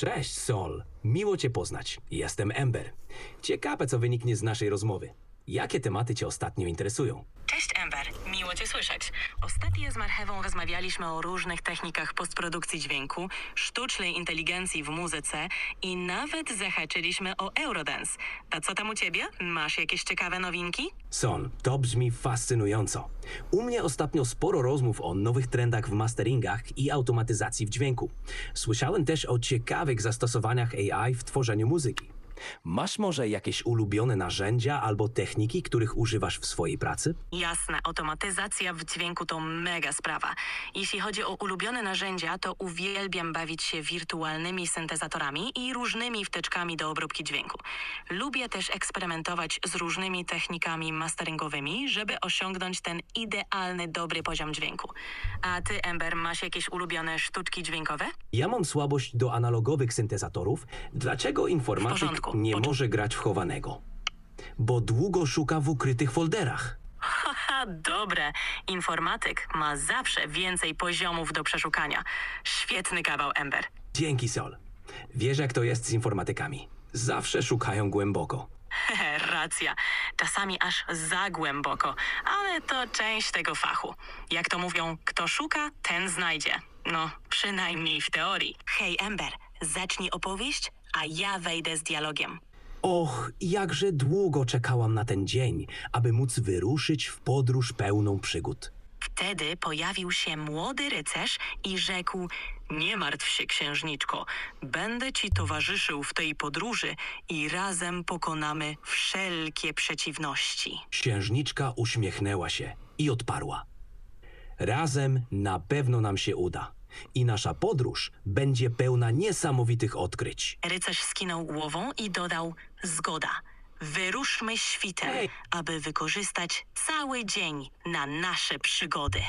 Cześć, Sol. Miło Cię poznać. Jestem Ember. Ciekawe, co wyniknie z naszej rozmowy. Jakie tematy Cię ostatnio interesują? Cześć Ember, miło Cię słyszeć. Ostatnio z Marchewą rozmawialiśmy o różnych technikach postprodukcji dźwięku, sztucznej inteligencji w muzyce i nawet zahaczyliśmy o Eurodance. A co tam u Ciebie? Masz jakieś ciekawe nowinki? Son, to brzmi fascynująco. U mnie ostatnio sporo rozmów o nowych trendach w masteringach i automatyzacji w dźwięku. Słyszałem też o ciekawych zastosowaniach AI w tworzeniu muzyki. Masz może jakieś ulubione narzędzia albo techniki, których używasz w swojej pracy? Jasne, automatyzacja w dźwięku to mega sprawa. Jeśli chodzi o ulubione narzędzia, to uwielbiam bawić się wirtualnymi syntezatorami i różnymi wtyczkami do obróbki dźwięku. Lubię też eksperymentować z różnymi technikami masteringowymi, żeby osiągnąć ten idealny, dobry poziom dźwięku. A ty, Ember, masz jakieś ulubione sztuczki dźwiękowe? Ja mam słabość do analogowych syntezatorów. Dlaczego informatyk porządku. Nie Poczu- może grać w chowanego? Bo długo szuka w ukrytych folderach. Haha, dobre. Informatyk ma zawsze więcej poziomów do przeszukania. Świetny kawał, Ember. Dzięki, Sol. Wiesz, jak to jest z informatykami. Zawsze szukają głęboko. Hehe, racja. Czasami aż za głęboko, ale to część tego fachu. Jak to mówią, kto szuka, ten znajdzie. No, przynajmniej w teorii. Hej, Ember, zacznij opowieść, a ja wejdę z dialogiem. Och, jakże długo czekałam na ten dzień, aby móc wyruszyć w podróż pełną przygód. Wtedy pojawił się młody rycerz i rzekł: Nie martw się, księżniczko. Będę ci towarzyszył w tej podróży i razem pokonamy wszelkie przeciwności. Księżniczka uśmiechnęła się i odparła. Razem na pewno nam się uda i nasza podróż będzie pełna niesamowitych odkryć. Rycerz skinął głową i dodał: Zgoda. Wyruszmy świtem, aby wykorzystać cały dzień na nasze przygody.